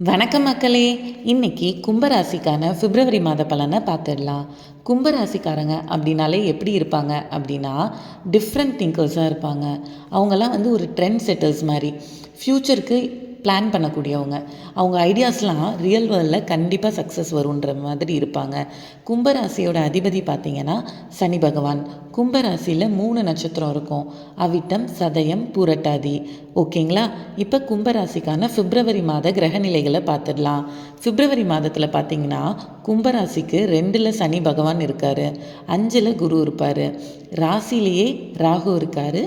வணக்கம் மக்களே. இன்னைக்கு கும்பராசிக்கான பிப்ரவரி மாத பலனை பார்த்துடலாம். கும்பராசிக்காரங்க அப்படின்னாலே எப்படி இருப்பாங்க அப்படின்னா டிஃப்ரெண்ட் திங்கர்ஸாக இருப்பாங்க. அவங்கெல்லாம் வந்து ஒரு ட்ரெண்ட் செட்டர்ஸ் மாதிரி ஃப்யூச்சருக்கு பிளான் பண்ணக்கூடியவங்க. அவங்க ஐடியாஸ்லாம் ரியல் வேர்ல்டில் கண்டிப்பாக சக்ஸஸ் வருன்ற மாதிரி இருப்பாங்க. கும்பராசியோட அதிபதி பார்த்திங்கன்னா சனி பகவான். கும்பராசியில் மூணு நட்சத்திரம் இருக்கும். அவிட்டம் சதயம் பூரட்டாதி. ஓகேங்களா? இப்போ கும்பராசிக்கான பிப்ரவரி மாத கிரகநிலைகளை பார்த்துடலாம் பிப்ரவரி மாதத்தில் பார்த்தீங்கன்னா கும்பராசிக்கு ரெண்டில் சனி பகவான் இருக்கார். அஞ்சில் குரு இருப்பார். ராசிலேயே ராகு இருக்கார்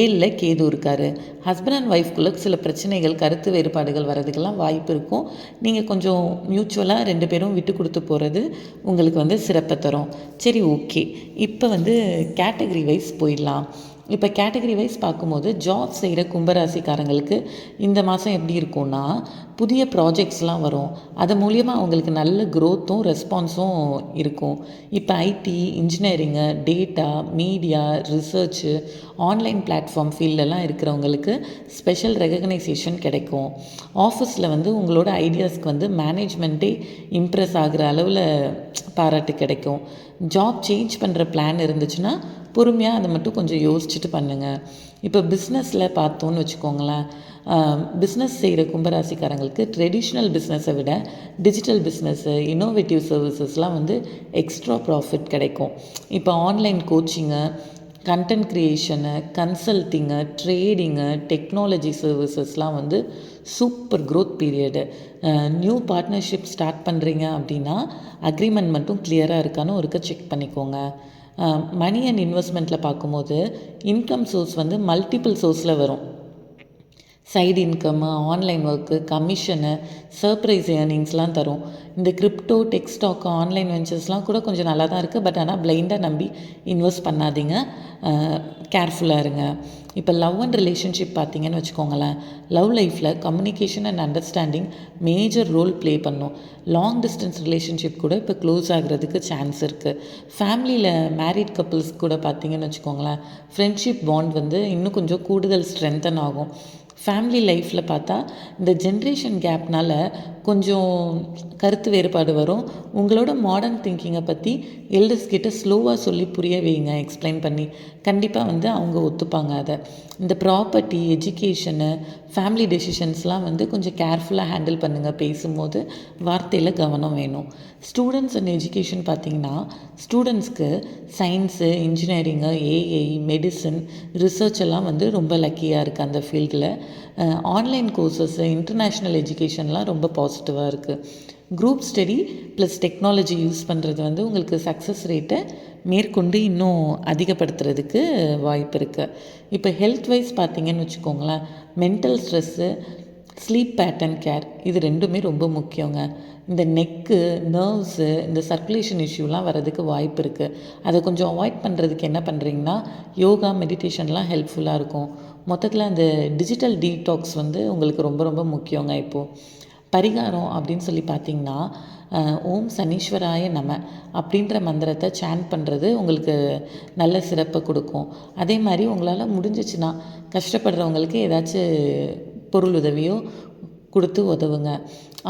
ஏழில் கேது இருக்கார். ஹஸ்பண்ட் அண்ட் ஒய்ஃப்குள்ளே சில பிரச்சனைகள் கருத்து வேறுபாடுகள் வர்றதுக்கெல்லாம் வாய்ப்பு இருக்கும். நீங்கள் கொஞ்சம் மியூச்சுவலாக ரெண்டு பேரும் விட்டு கொடுத்து போகிறது உங்களுக்கு வந்து சிறப்பை தரும். சரி ஓகே இப்போ வந்து கேட்டகரி வைஸ் போயிடலாம். இப்போ கேட்டகரி வைஸ் பார்க்கும்போது ஜாப் செய்கிற கும்பராசிக்காரங்களுக்கு இந்த மாதம் எப்படி இருக்கும்னா புதிய ப்ராஜெக்ட்ஸ்லாம் வரும். அது மூலியமாக அவங்களுக்கு நல்ல க்ரோத்தும் ரெஸ்பான்ஸும் இருக்கும். இப்போ IT engineering data media research online platform ஃபீல்டெல்லாம் இருக்கிறவங்களுக்கு ஸ்பெஷல் ரெகக்னைசேஷன் கிடைக்கும். ஆஃபீஸில் வந்து உங்களோட ஐடியாஸ்க்கு வந்து மேனேஜ்மெண்ட்டே இம்ப்ரெஸ் ஆகிற அளவில் பாராட்டு கிடைக்கும். ஜாப் சேஞ்ச் பண்ணுற பிளான் இருந்துச்சுன்னா பொறுமையாக அதை மட்டும் கொஞ்சம் யோசிச்சுட்டு பண்ணுங்கள் இப்போ பிஸ்னஸில் பார்த்தோன்னு வச்சுக்கோங்களேன் பிஸ்னஸ் செய்கிற கும்பராசிக்காரங்களுக்கு ட்ரெடிஷ்னல் பிஸ்னஸை விட டிஜிட்டல் பிஸ்னஸ்ஸு இன்னோவேட்டிவ் சர்வீசஸ்லாம் வந்து எக்ஸ்ட்ரா ப்ராஃபிட் கிடைக்கும். இப்போ online coaching content creation consulting trading technology சர்வீசஸ்லாம் வந்து super growth period new partnership start பண்ணுறீங்க அப்படின்னா அக்ரிமெண்ட் மட்டும் கிளியராக இருக்கான்னு ஒருக்க செக் பண்ணிக்கோங்க. மணி அண்ட் இன்வெஸ்ட்மெண்ட்டில் பார்க்கும்போது இன்கம் சோர்ஸ் வந்து மல்டிபிள் சோர்ஸில் வரும். Side income online work commission surprise ஏர்னிங்ஸ்லாம் தரும். இந்த கிரிப்டோ டெக் ஸ்டாக்கு ஆன்லைன் வெஞ்சர்ஸ்லாம் கூட கொஞ்சம் நல்லா தான் இருக்குது பட் ஆனால் பிளைண்டாக நம்பி இன்வெஸ்ட் பண்ணாதீங்க. கேர்ஃபுல்லாக இருங்க. இப்போ லவ் அண்ட் ரிலேஷன்ஷிப் பார்த்தீங்கன்னு வச்சுக்கோங்களேன். லவ் லைஃப்பில் communication and understanding major role play பண்ணும். லாங் டிஸ்டன்ஸ் ரிலேஷன்ஷிப் கூட இப்போ க்ளோஸ் ஆகிறதுக்கு சான்ஸ் இருக்குது ஃபேமிலியில் மேரிட் கப்புள்ஸ் கூட பார்த்தீங்கன்னு வச்சுக்கோங்களேன். ஃப்ரெண்ட்ஷிப் பாண்ட் வந்து இன்னும் கொஞ்சம் கூடுதல் ஸ்ட்ரென்தன் ஆகும். ஃபேமிலி லைஃப்பில் பார்த்தா இந்த ஜென்ரேஷன் கேப்னால் கொஞ்சம் கருத்து வேறுபாடு வரும். உங்களோட மாடர்ன் திங்கிங்கை பற்றி எல்டர்ஸ் கிட்ட ஸ்லோவாக சொல்லி புரிய வைங்க எக்ஸ்பிளைன் பண்ணி. கண்டிப்பாக வந்து அவங்க ஒத்துப்பாங்க அதை. இந்த ப்ராப்பர்ட்டி எஜுகேஷனு ஃபேமிலி டெசிஷன்ஸ்லாம் வந்து கொஞ்சம் கேர்ஃபுல்லாக ஹேண்டில் பண்ணுங்கள் பேசும்போது வார்த்தையில் கவனம் வேணும். ஸ்டூடெண்ட்ஸ் அண்ட் எஜுகேஷன் பார்த்திங்கன்னா ஸ்டூடெண்ட்ஸ்க்கு science engineering AI medicine research எல்லாம் வந்து ரொம்ப லக்கியாக இருக்குது அந்த ஃபீல்டில் ஆன்லைன் கோர்சஸ் இன்டர்நேஷ்னல் எஜுகேஷன்லாம் ரொம்ப பாசிட்டிவாக இருக்குது group study plus technology use பண்ணுறது வந்து உங்களுக்கு சக்ஸஸ் ரேட்டை மேற்கொண்டு இன்னும் அதிகப்படுத்துறதுக்கு வாய்ப்பு இருக்குது இப்போ ஹெல்த் வைஸ் பார்த்திங்கன்னு வச்சுக்கோங்களேன் mental stress sleep pattern care இது ரெண்டுமே ரொம்ப முக்கியங்க. இந்த நெக்கு நர்வ்ஸு இந்த சர்க்குலேஷன் இஷ்யூலாம் வரதுக்கு வாய்ப்பு இருக்குது அதை கொஞ்சம் அவாய்ட் பண்ணுறதுக்கு என்ன பண்ணுறீங்கன்னா யோகா மெடிடேஷன்லாம் ஹெல்ப்ஃபுல்லாக இருக்கும். மொத்தத்தில் அந்த டிஜிட்டல் டீடாக்ஸ் வந்து உங்களுக்கு ரொம்ப ரொம்ப முக்கியங்க. இப்போது பரிகாரம் அப்படின்னு சொல்லி பார்த்தீங்கன்னா ஓம் சனீஸ்வராய நம அப்படின்ற மந்திரத்தை சேன் பண்ணுறது உங்களுக்கு நல்ல சிறப்பை கொடுக்கும். அதே மாதிரி உங்களால் முடிஞ்சிச்சுன்னா கஷ்டப்படுறவங்களுக்கு ஏதாச்சும் பொருள் உதவியோ கொடுத்து உதவுங்க.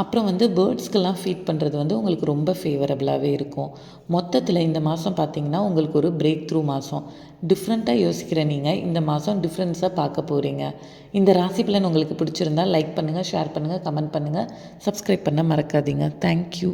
அப்புறம் வந்து பேர்ட்ஸ்க்கெல்லாம் ஃபீட் பண்ணுறது வந்து உங்களுக்கு ரொம்ப ஃபேவரபுளாகவே இருக்கும். மொத்தத்தில் இந்த மாதம் பார்த்திங்கன்னா உங்களுக்கு ஒரு பிரேக் த்ரூ மாதம் டிஃப்ரெண்ட்டாக யோசிக்கிற நீங்கள் இந்த மாதம் டிஃப்ரென்ஸாக பார்க்க போகிறீங்க இந்த ராசி பலன் உங்களுக்கு பிடிச்சிருந்தா லைக் பண்ணுங்கள் ஷேர் பண்ணுங்கள் கமெண்ட் பண்ணுங்கள் சப்ஸ்கிரைப் பண்ண மறக்காதீங்க. தேங்க்யூ